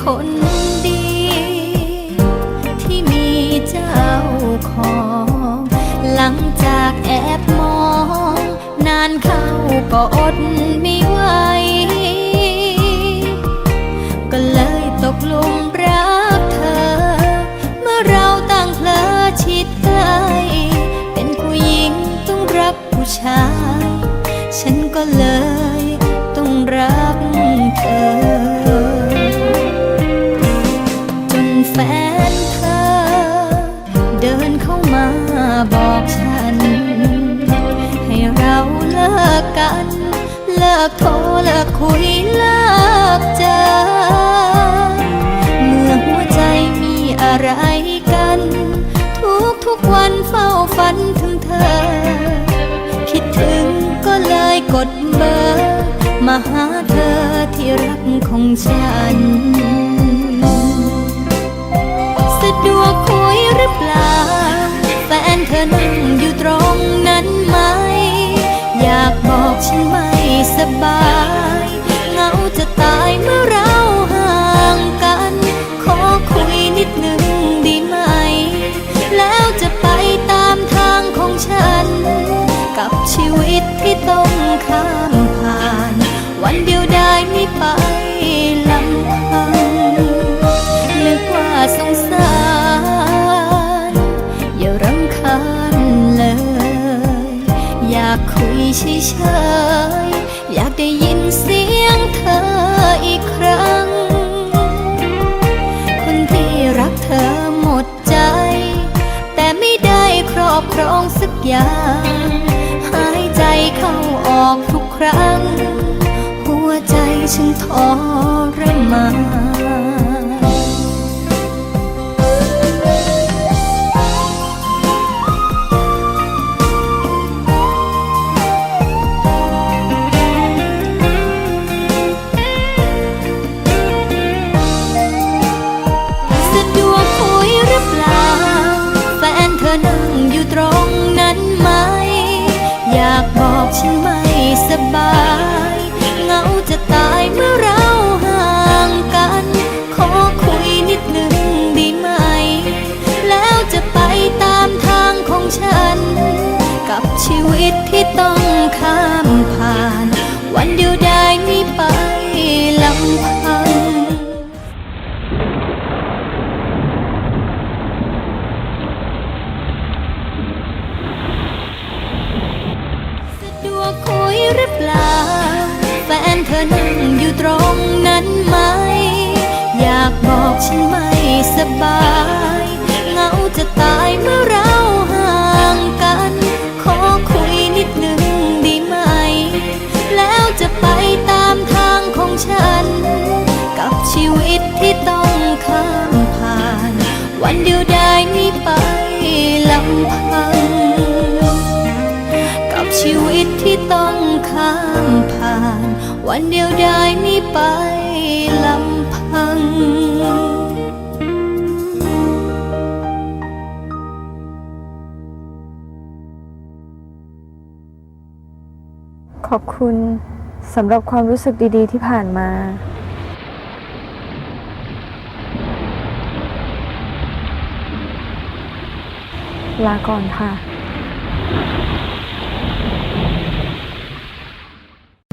คนดี ที่มีเจ้าของ หลังจากแอบมอง นานเข้าก็อดไม่ไหว เข้ามาบอกฉัน ให้เราเลิกกัน เลิกโทรเลิกคุยเลิกเจอเมื่อหัวใจมีอะไรกัน ทุกทุกวันเฝ้าฝันถึงเธอ คิดถึงก็เลยกดเบอร์ มาหาเธอที่รักของฉัน ฉันไม่สบาย เฉยๆอยากได้ยินเสียงเธออีกครั้ง คนที่รักเธอหมดใจ แต่ไม่ได้ครอบครองสักอย่าง หายใจเข้าออกทุกครั้ง หัวใจฉันทรมาน วิตที่ต้องข้ามผ่าน วันเดียวได้ไม่ไปลำพังสะดวกคุยหรือเปล่า แฟนเธอนั่งอยู่ตรงนั้นไหม อยากบอกฉันไม่สบาย ที่ต้องข้ามผ่าน วันเดียวได้ไม่ไปลำพัง ขอบคุณสำหรับความรู้สึกดีๆที่ผ่านมา ลาก่อนค่ะ คุณ